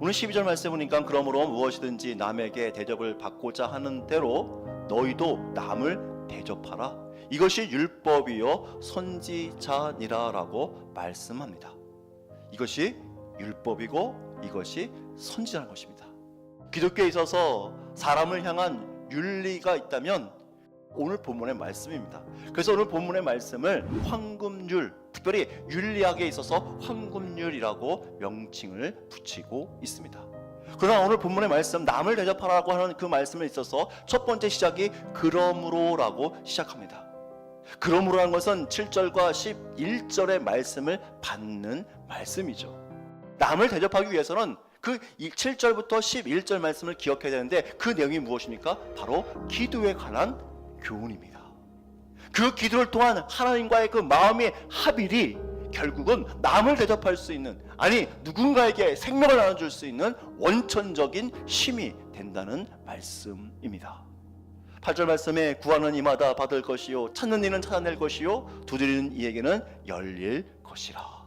오늘 12절 말씀 보니까 그러므로 무엇이든지 남에게 대접을 받고자 하는 대로 너희도 남을 대접하라. 이것이 율법이요 선지자니라라고 말씀합니다. 이것이 율법이고 이것이 선지자는 것입니다. 기독교에 있어서 사람을 향한 윤리가 있다면 오늘 본문의 말씀입니다. 그래서 오늘 본문의 말씀을 황금률, 특별히 윤리학에 있어서 황금률이라고 명칭을 붙이고 있습니다. 그러나 오늘 본문의 말씀 남을 대접하라고 하는 그 말씀에 있어서 첫 번째 시작이 그러므로라고 시작합니다. 그러므로라는 것은 7절과 11절의 말씀을 받는 말씀이죠. 남을 대접하기 위해서는 그 7절부터 11절 말씀을 기억해야 되는데 그 내용이 무엇입니까? 바로 기도에 관한 교훈입니다. 그 기도를 통한 하나님과의 그 마음의 합일이 결국은 남을 대접할 수 있는 아니 누군가에게 생명을 나눠줄 수 있는 원천적인 힘이 된다는 말씀입니다. 8절 말씀에 구하는 이마다 받을 것이요 찾는 이는 찾아낼 것이요 두드리는 이에게는 열릴 것이라.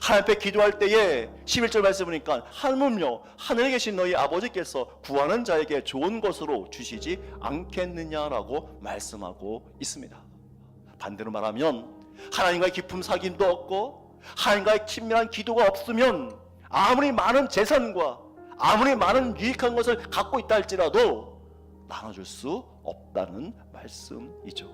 하나님 앞에 기도할 때에 11절 말씀 보니까 하물며 하늘에 계신 너희 아버지께서 구하는 자에게 좋은 것으로 주시지 않겠느냐라고 말씀하고 있습니다. 반대로 말하면 하나님과의 깊은 사귐도 없고 하나님과의 친밀한 기도가 없으면 아무리 많은 재산과 아무리 많은 유익한 것을 갖고 있다 할지라도 나눠줄 수 없다는 말씀이죠.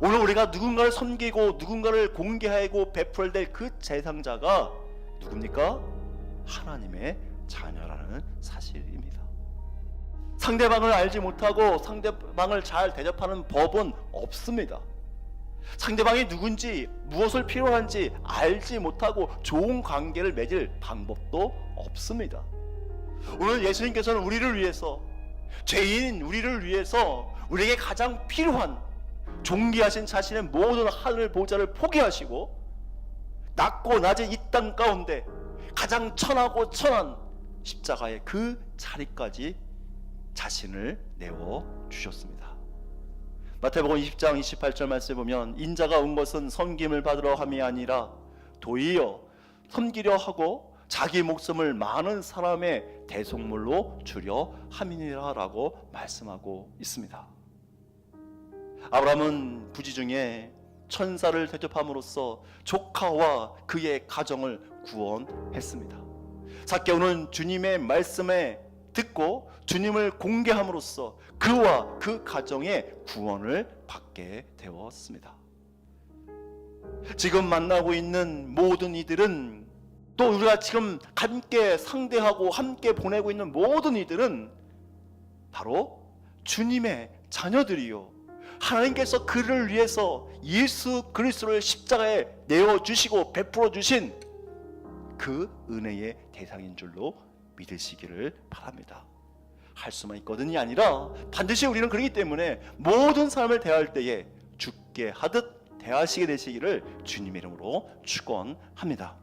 오늘 우리가 누군가를 섬기고 누군가를 공개하고 베풀어야 될그 대상자가 누굽니까? 하나님의 자녀라는 사실입니다. 상대방을 알지 못하고 상대방을 잘 대접하는 법은 없습니다. 상대방이 누군지 무엇을 필요한지 알지 못하고 좋은 관계를 맺을 방법도 없습니다. 오늘 예수님께서는 우리를 위해서 죄인 우리를 위해서 우리에게 가장 필요한 존귀하신 자신의 모든 하늘 보좌를 포기하시고 낮고 낮은 이 땅 가운데 가장 천하고 천한 십자가의 그 자리까지 자신을 내어 주셨습니다. 마태복음 20장 28절 말씀에 보면 인자가 온 것은 섬김을 받으러 함이 아니라 도리어 섬기려 하고 자기 목숨을 많은 사람의 대속물로 주려 함이니라라고 말씀하고 있습니다. 아브라함은 부지 중에 천사를 대접함으로써 조카와 그의 가정을 구원했습니다. 사개오는 주님의 말씀에 듣고 주님을 공개함으로써 그와 그 가정의 구원을 받게 되었습니다. 지금 만나고 있는 모든 이들은 또 우리가 지금 함께 상대하고 함께 보내고 있는 모든 이들은 바로 주님의 자녀들이요. 하나님께서 그를 위해서 예수 그리스도를 십자가에 내어 주시고 베풀어 주신 그 은혜의 대상인 줄로 믿으시기를 바랍니다. 할 수만 있거든이 아니라 반드시 우리는 그렇기 때문에 모든 사람을 대할 때에 죽게 하듯 대하시게 되시기를 주님의 이름으로 축원합니다.